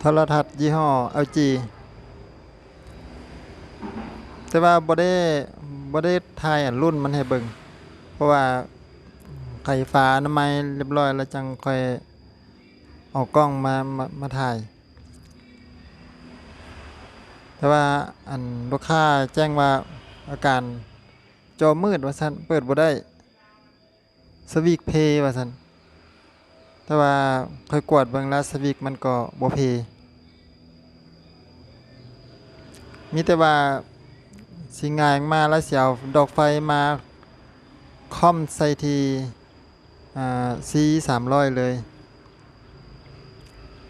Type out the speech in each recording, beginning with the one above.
โทรทัศน์ยี่ห้อ LG แต่ว่าบ่ได้บ่ได้ถ่ายอันรุ่นมันให้เบิ่งเพราะว่าไข่ฟ้าอนามัยเรียบร้อยแล้วจังค่อยเอากล้องมามามาถ่าย แต่ว่าอันลูกค้าแจ้งว่าอาการจอมืดว่าซั่นเปิดบ่ได้สวิกเพย์ว่าซั่น แต่ว่าค่อยกวดเบิ่งล้วสวิกมันก็บ่เพมีแต่ว่าสิงายมาแล้วสิเอาดอกไฟมาค่อมใส่ทีอ่า C 300เลย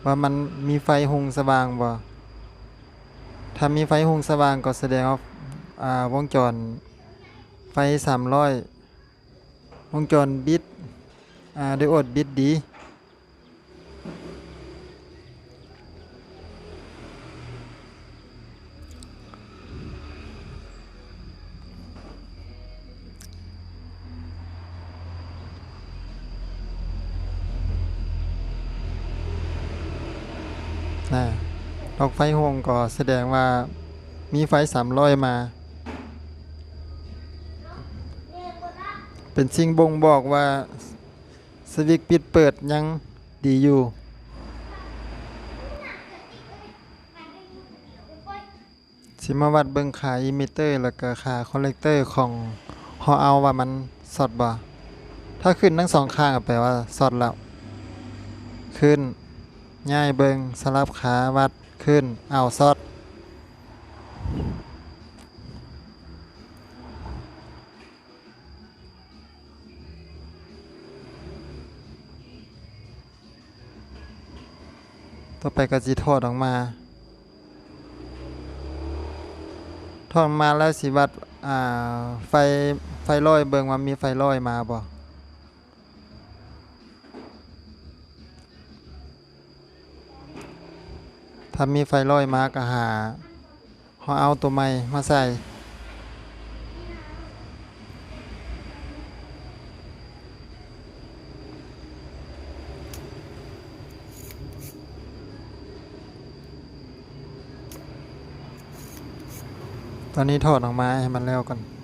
ว่ามันมีไฟหุงสว่างบ่ถ้ามีไฟหุงสว่างก็แสดงว่าอ่าวงจรไฟ300 วงจรบิดอ่าไดโอดบิดดี นะดอก ไฟหงก็แสดงว่ามีไฟสามร้อยมา เป็นสิ่งบ่งบอกว่าสวิกปิดเปิดยังดีอยู่สิมาวัดเบิ่งขาอิมิเตอร์แล้วก็ขาคอลเลกเตอร์ของฮอเอาว่ามันสอดบ่ถ้าขึ้นทั้งสองข้างก็แปลว่าสอดแล้ว ขึ้น ง่ายเบิงสลับขาวัด ขึ้น เอาซอดต่อไปก็จีถอดออกมาถอดมาแล้วสิวัดอ่าไฟไฟลอยเบิงว่ามีไฟลอยมาบ่ ถ้ามีไฟลอยมาก็หาเขาเอาตัวใหม่มาใส่ ตอนนี้ถอดออกมาให้มันแล้วกัน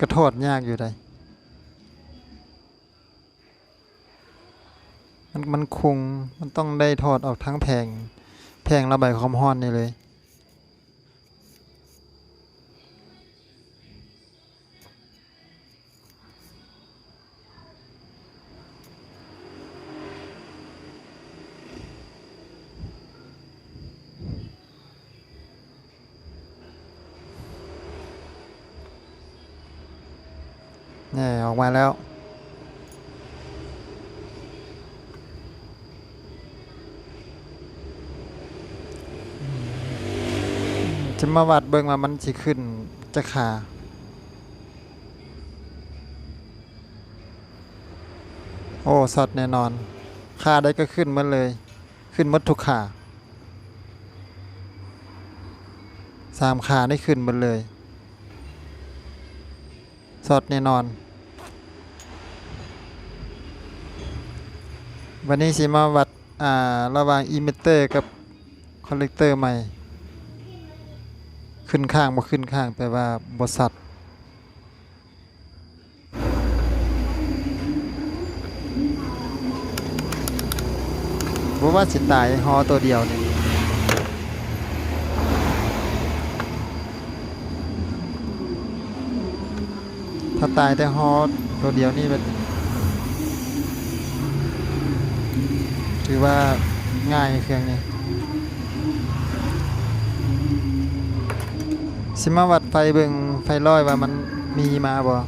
มันก็ถอดยากอยู่ได้มันมันคงมันต้องได้ทอดออกทั้งแผงแผงระบายความร้อนนี่เลย นี่ออกมาแล้ว จะมาวัดเบิ่งว่ามันสิขึ้นจะขาโอ้สดแน่นอน ค่าได้ก็ขึ้นหมาเลย ขึ้นหมดทุกขาสามขาได้ขึ้นหมดเลย สดแน่นอน วันนี้สิมาวัดอ่าระหว่างอิมิเตอร์กับคอลเลกเตอร์ใหม่ ขึ้นข้างบ่ขึ้นข้างแปลว่าบ่สัตว์บ่ว่าสิตายฮอตัวเดียวนี่ถ้าตายแต่ฮอตัวเดียวนี่เป็น ถือว่าง่ายเครื่องนี้สิมาวัดไฟเบิงไฟลอยว่ามันมีมาบ่อ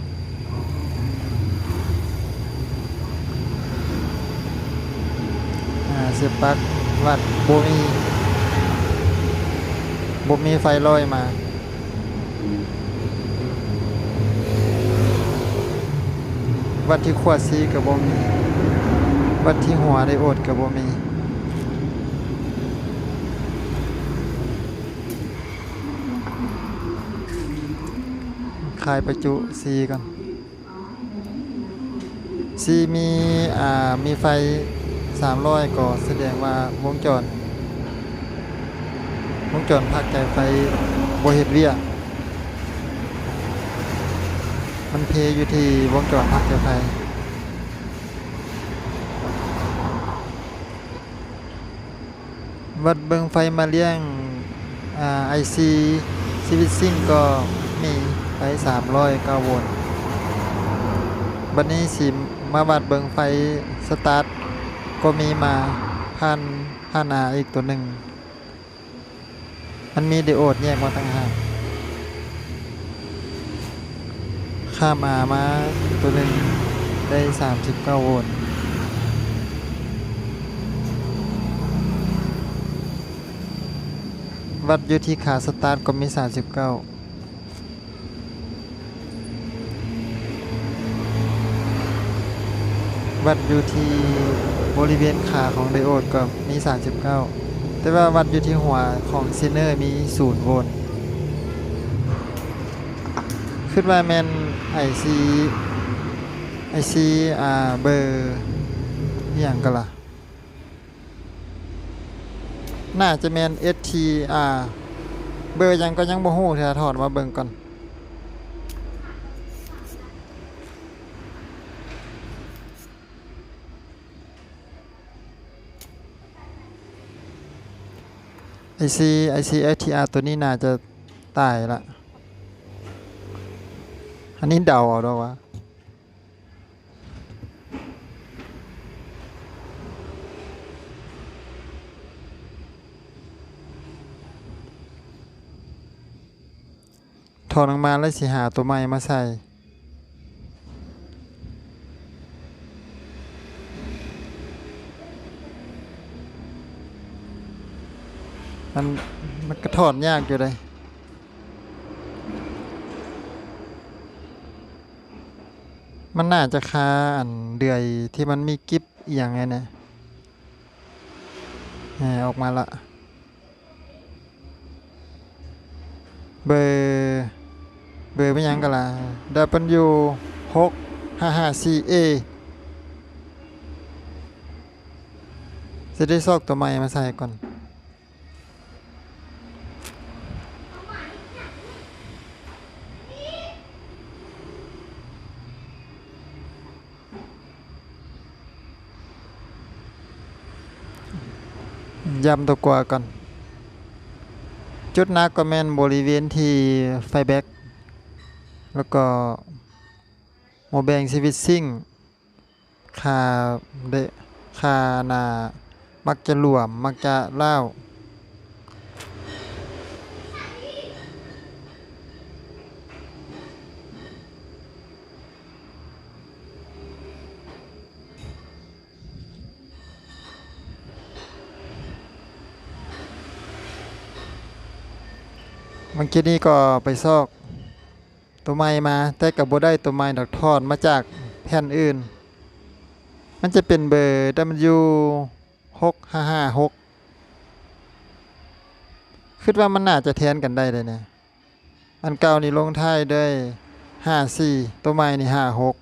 ่าเสียบปลั๊กวัดบ่มีบ่มีไฟลอยมาวัดที่ขวดซีก็บ่มี วัดที่หัวไดโอดก็บ่มีคายประจุซีก่อนซีมีอ่ามีไฟ 300ก็แสดงว่าวงจร วงจรพักใจไฟบเฮดเวียมันเพอยู่ที่วงจรพักใจไฟ วัดเบิงไฟมาเลี้ยงไอซีซีวิซิ่งก็มีไฟ300ก้าโวลต์บัดนี้สิมาวัดเบิงไฟสตาร์ทก็มีมาพันพันอาอีกตัวหนึ่ง มันมีไดโอดแยกมาต่างหากข้ามอามาตัวหนึ่งได้ 39 โวลต์ วัดอยู่ที่ขาสตาร์ทก็มี 39วัดอยู่ที่บริเวณขาของไดโอดก็มี 39 แต่ว่าวัดอยู่ที่หัวของซินเนอร์มี0โวลต์ขึ้นว่าแมนไอซีไอซีอ่าเบอร์อย่างกันล่ะ น่าจะแมน STR เบอร์ยังก็ยังบ่ฮู้ถ้าถอดมาเบิ่งก่อน IC IC STR ตัวนี้น่าจะตายละ อันนี้เดาเอาดอกวะ ถอดออกมาแล้วสิหาตัวใหม่มาใส่มันมันก็ถอดยากอยู่เลยมันน่าจะคาอันเดือยที่มันมีกิฟอย่างไงเนี่ยออกมาละ เบอร์ เบอร์ไม่ยังกันละดับเบิลยูหกห้าห้าสี่เอจะได้ซอกตัวใหม่มาใส่ก่อนย้ำตัวกว่าก่อน จุดนักก็แมนบริเวณที่ไฟแบ็ก แล้วก็โมแบงซีวิตซิ่งคาเดคานา มักจะหลวม มักจะเล่าวเมื่อกี้นี้ก็ไปซอก ตัวไม้มา แต่กับบ่ได้ตัวไม้ดอกทอดมาจากแผ่นอื่น มันจะเป็นเบอร์ W 6 5 5 6คิดว่ามันน่าจะแทนกันได้เลยเนี่ยอันเก่านี่ลงท้ายด้วย5 4 ตัวไม้นี่5 6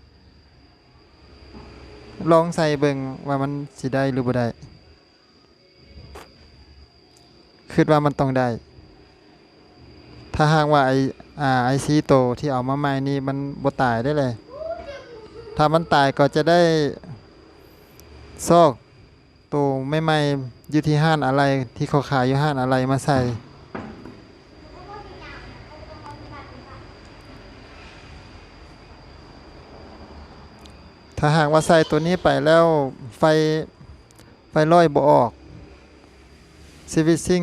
ลองใส่เบิ่งว่ามันสิได้หรือบ่ได้คิดว่ามันต้องได้ ถ้าหากว่าไอ อ่าไอซีโตที่เอามาใหม่นี่มันบ่ตายได้เลย ถ้ามันตายก็จะได้ซอกตัวไม่ใหม่อยู่ที่ห้านอะไรที่เขาขายอยู่ห้านอะไรมาใส่ถ้าหากว่าใส่ตัวนี้ไปแล้วไฟไฟลอยบ่ออกซีวิซิ่ง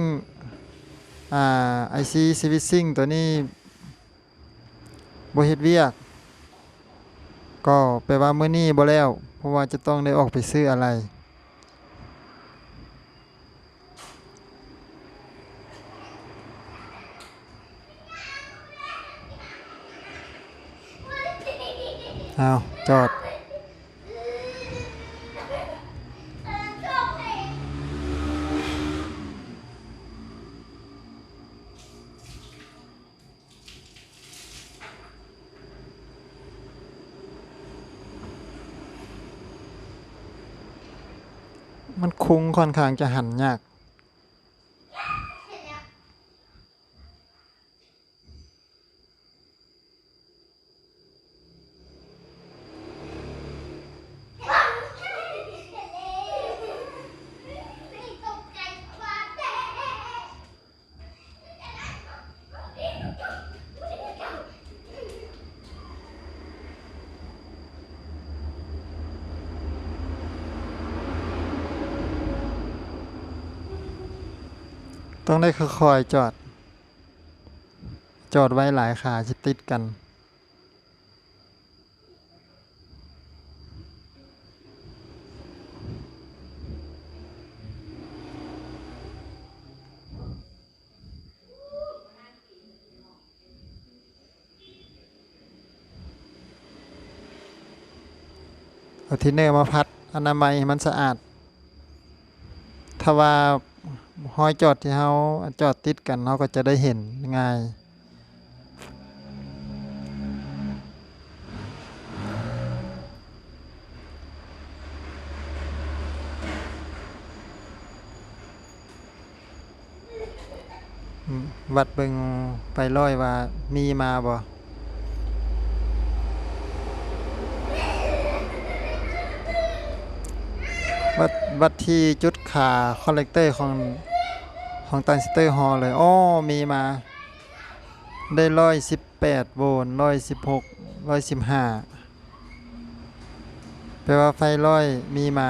อ่าไอซีซีวิซิ่งตัวนี้ บ่เฮ็ดเวียก ก็แปลว่ามื้อนี้บ่แล้ว เพราะว่าจะต้องได้ออกไปซื้ออะไรเอาจอด มันคุ้งค่อนข้างจะหันยาก ต้องได้คอยจอด จอดไว้หลายขาจะติดกัน เอาทินเนอร์มาพัด อนามัยมันสะอาด ถ้าว่า ห้อยจอดที่เขาจอดติดกันเขาก็จะได้เห็นง่าย วัดเบิงไปร้อยว่ามีมาบ่ วัดวัดที่จุดขาคอลเลกเตอร์ของของตันสเตอร์ฮอลเลยอ้อมีมา ได้ร้อยสิบแปดโวลต์ร้อยสิบหกร้อยสิบห้าแปลว่าไฟร้อยมีมา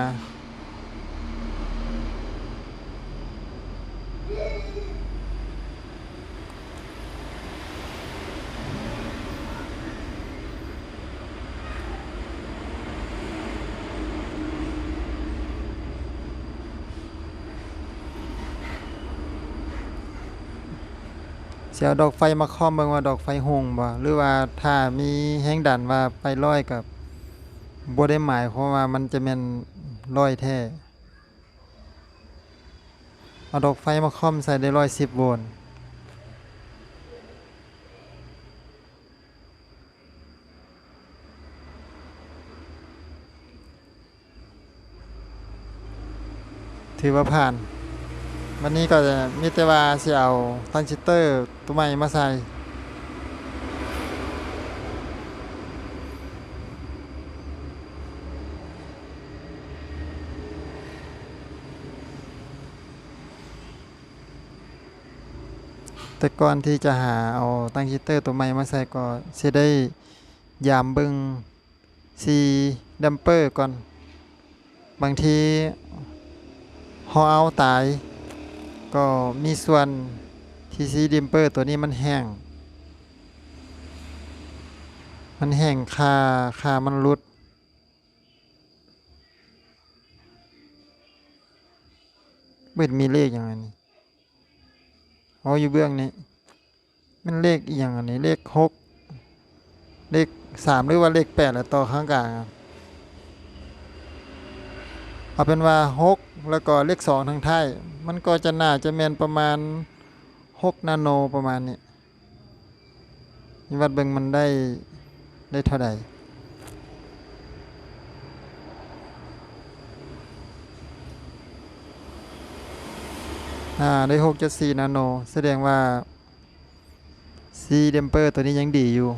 เสียวดอกไฟมาคอมเบิ่งว่าดอกไฟหงบ่หรือว่าถ้ามีแห้งดันว่าไฟร้อยกับบ่ได้หมายความว่ามันจะแม่นร้อยแท้เอาดอกไฟมาคอมใส่ได้ร้อยสิบโวลต์ถือว่าผ่าน วันนี้ก็จะมีแต่ว่าสิเอาทรานซิเตอร์ตัวใหม่มาใส่แต่ก่อนที่จะหาเอาทรานซิสเตอร์ตัวใหม่มาใส่ก็สิได้ยามบิงซีดัมเปอร์ก่อน บางทีฮอเอาตาย ก็มีส่วนที่ซีดิมเปอร์ตัวนี้มันแห้ง มันแห้งคาคามันรุด เบิดมีเลขอย่างไรนี่อ๋ออยู่เบื้องนี้ มันเลขอย่างอันนี้เลขหกเลขสามหรือว่าเลขแปดแล้วต่อข้างกลางอะ เอาเป็นว่าหกแล้วก็เลขสองทางท้ายมันก็จะน่าจะแมนประมาณหกนาโนประมาณนี้นี่วัดเบิงมันได้ได้เท่าใดอ่าได้หกจุดสี่นาโน แสดงว่าซีเดมเปอร์ตัวนี้ยังดีอยู่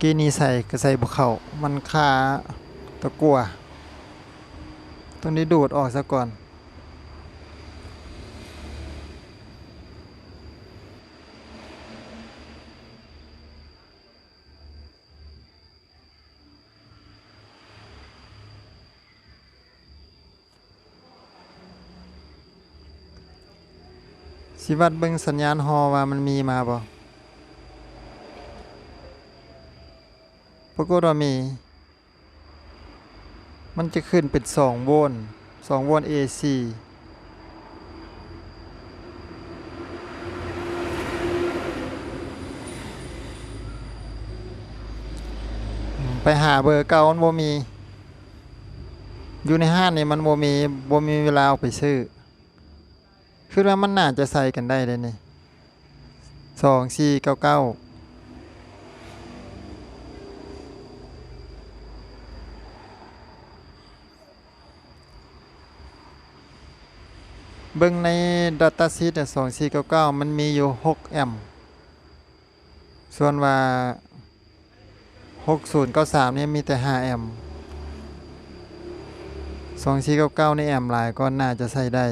กี้นี้ใส่ก็ใส่บุเขามันคาตะกัวตัวนี้ดูดออกซะก่อนสิวัดเบิ่งสัญญาณฮอว่ามันมีมาบ่ ปรากฏว่ามี มันจะขึ้นเป็น 2 โวลต์2โวลต์ AC ไปหาเบอร์เก่ามันโบมี อยู่ในห้างนี่มันโบมีโบมีเวลาเอาไปซื้อ คือว่ามันน่าจะใส่กันได้เลยนี่สองสี่เก้าเก้า เบิ่งใน Data Sheet 2499 มันมีอยู่ 6 แอมป์ส่วนว่า 6093เนี่ยมีแต่ 5 แอมป์2499ในแอมป์หลายก็น่าจะใช้ได้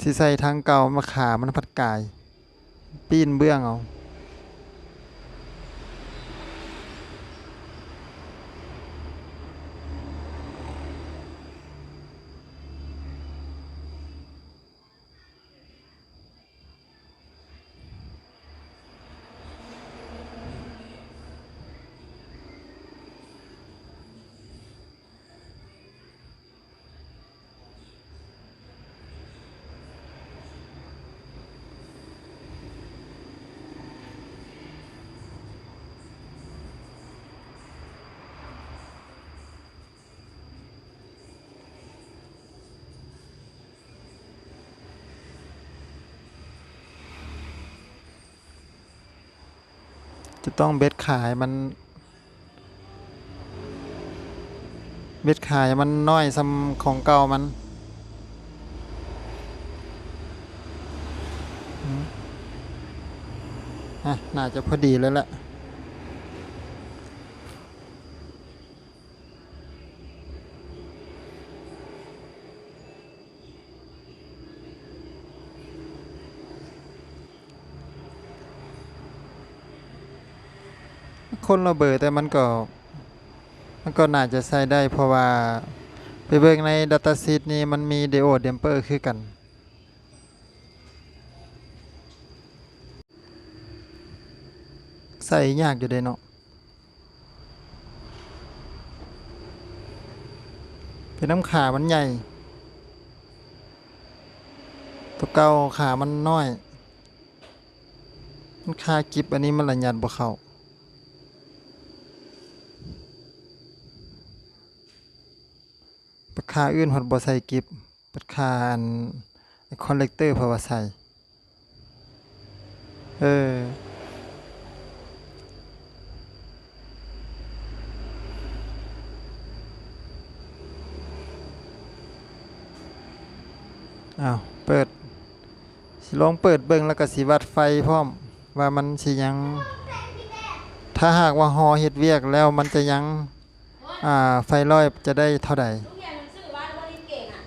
สิใส่ทางเก่ามาขามันพัดกาย ปีนเบื้องเอา จะต้องเบ็ดขายมัน เบ็ดขายมันน้อยซ้ำของเก่ามันอะน่าจะพอดีแล้วแหละ คนละเบอร์แต่มันก็มันก็น่าจะใช้ได้เพราะว่าไปเบิ่งใน Data s e t นี่มันมี Diode Damper คือกัน ใส่ยากอยู่เด้เนาะเป็นน้ำขามันใหญ่ ตัวเก่าขามันน้อย มันคากิบอันนี้มันละยัดบ่เข้า ปากกาอื่นหดบ่ใส่กิบปากกาอันคอนเลกเตอร์เพราะว่าใส่เอออ้าวเปิด สิลองเปิดเบิ่งแล้วก็สิวัดไฟพร้อม ว่ามันสิยัง ถ้าหากว่าฮอเฮ็ดเวียกแล้วมันจะยัง อ่า ไฟลอยจะได้เท่าใด ลูกเรียนหนังสือว่าว่าเล่นเก่งอะ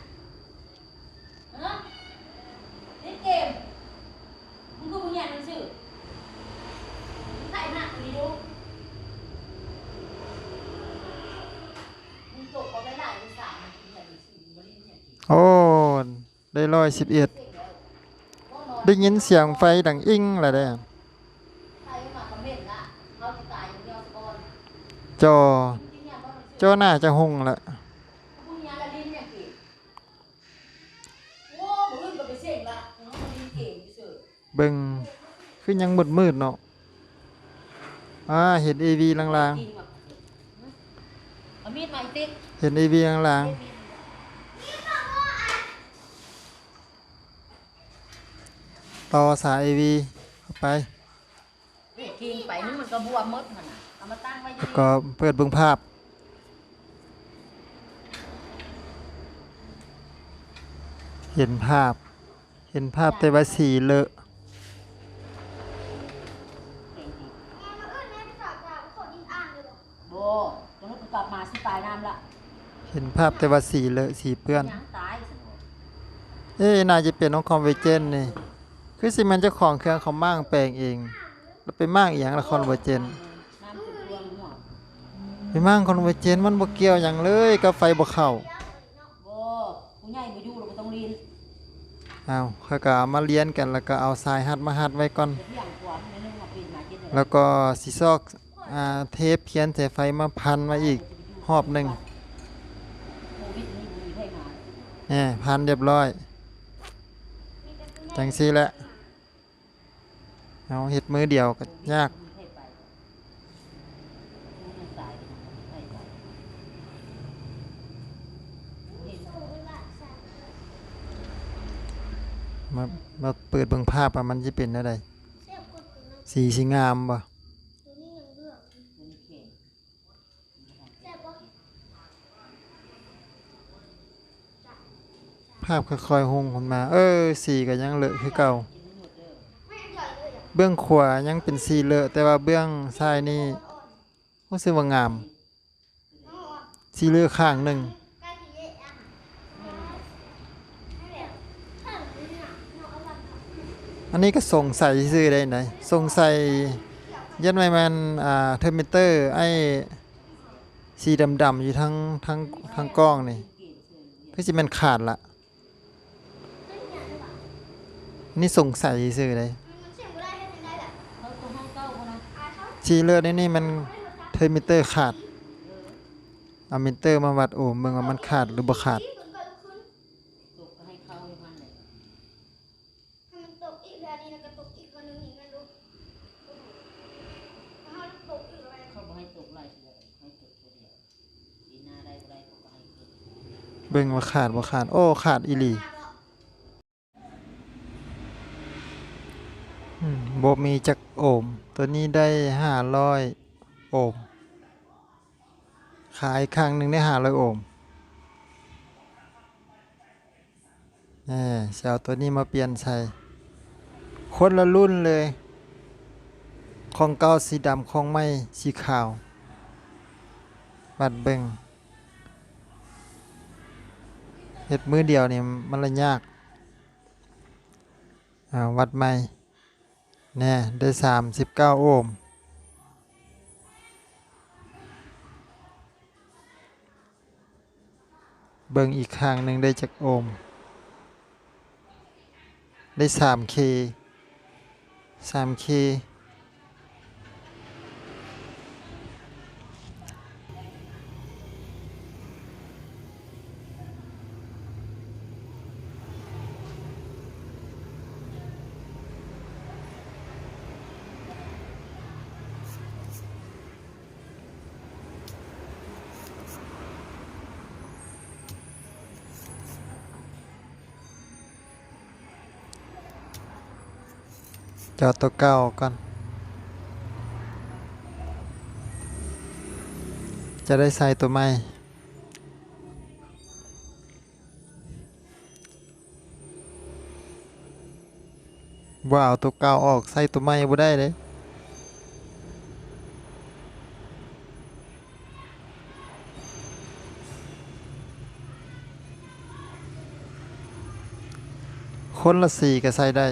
เออเล่นเก่งมึงก็มึงเรียนหนังสือมึงใส่หนักดีดูมึงจบเอาได้หลายภาษามึงเรียนหนังสือมึงบ่เล่นเนี่ยเก่ง โอ้ ได้ ร้อยสิบเอ็ดได้ยินเสียงไฟดังอิ้งอะไรได้อจ่อนจอจริงๆเนี่ยบ่หนังสือจอหน้าจะหงละเนี้ยละลิ้งโอ้บ่อื่นก็ไปเสกละมึงบ่เล่นเก่งอยู่เสือเบิ่งคือยังมืดมืดเนาะอ่าเห็น AV ลางจริงว่ะเอามีดมาอีกติ๊กๆเห็น AV ลางๆ ต่อสาย AV เข้าไป กินไปนึงมันก็บวมหมดหั่นน่ะเอามาตั้งไว้อยู่ก็เปิดเบิ่งภาพ เห็นภาพ เห็นภาพแต่ว่าสีเลอะ โบตอนนี้กูกลับมาสิปลายน้ำละเห็นภาพแต่ว่าสีเลอะสีเปื้อน ยังตายสนุกเอ้ยน่าจะเป็นน้องคอมเวเจนนี่ คือสิมันเจ้าของเครื่องเขามั่างแปลงเองแล้วไปมั่างอีหยังละคอนเวเจนน้ำคือรวมหัวไปมั่างคอนเวเจนมันบ่เกี่ยวหยังเลยกับไฟบ่เข้าโบกูใหญ่มาอยู่เราก็ต้องเรียนอ้าวเขาก็เอามาเรียนกันแล้วก็เอาทรายหัดมาหัดไว้ก่อนเดี๋ยวเที่ยงกว่าไม่นึงมาปีนมาเจ็ดเลยแล้วก็สิซอกอ่าเทปเขียนสายไฟมาพันมาอีกหอบหนึ่งโควิดนี่มีให้มาแหมพันเรียบร้อย จังซี่แหละ เอาเฮ็ดมือเดียวก็ยาก มามาเปิดเบิ่งภาพว่ามันสิเป็นแนวใดสีสิงามบ่ภาพค่อยๆหงขึ้นมา เออสีก็ยังเลอะคือเก่า เบื้องขวายังเป็นสีเลอะแต่ว่าเบื้องซ้ายนี่รู้สึกว่างาม สีเลอะข้างหนึ่งอันนี้ก็สงสัยซื่อได้ไหนสงสัยยันไมมันอ่าเทอร์มิเตอร์ไอ้สีดำๆอยู่ทั้งทั้งทั้งกล้องนี่ก็จะมันขาดละนี่สงสัยซื่อเลย เขาตัวห้องเก้าเขานะ ชีเลอร์นี่นี่มันเทอร์มิเตอร์ขาดอามิเตอร์มาวัดโอ้เมืองว่ามันขาดหรือบ่ขาดเบิ่งว่าขาดว่าขาด โอ้ ขาดอีลีบ่มีจัก โอห์มตัวนี้ได้500โอห์มขายครั้งหนึ่งได้500โอห์มแหน่เอาตัวนี้มาเปลี่ยนใช้คนละรุ่นเลยของเก่าสีดำของใหม่สีขาววัดเบิงเฮ็ดมือเดียวนี่มันละยากอ่าวัดใหม่ เนี่ยได้ 39 โอห์มเบิ่งอีกข้างหนึ่งได้จากโอห์มได้ 3K 3K จอตัวเก่าก่อน จะได้ใส่ตัวใหม่ว่าเอาตัวเก่าออกใส่ตัวใหม่บ่ได้เลยคนละสี่ก็ใส่ได้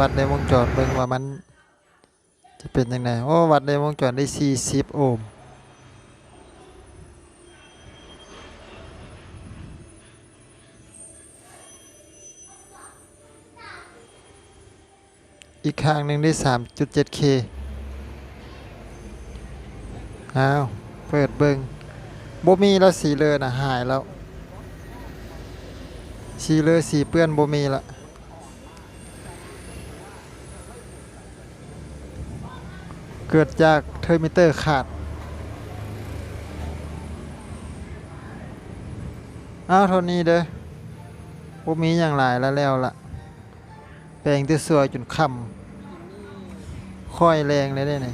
วัดในวงจรเบิ่งว่ามันจะเป็นยังไงโอ้วัดในวงจรได้ 40 โอห์มอีกข้างหนึ่งได้ 3.7K อ้าว เปิดเบิงบ่มีแล้วสีเลอนะหายแล้ว สีเลอสีเปื้อนบ่มีละ เกิดจากเทอร์มิเตอร์ขาดอ้าวเท่านี้เด้อบ่มีอย่างหลายแล้วแล้วล่ะ แปลงที่สวยจนคำค่อยแรงเลยได้ไหน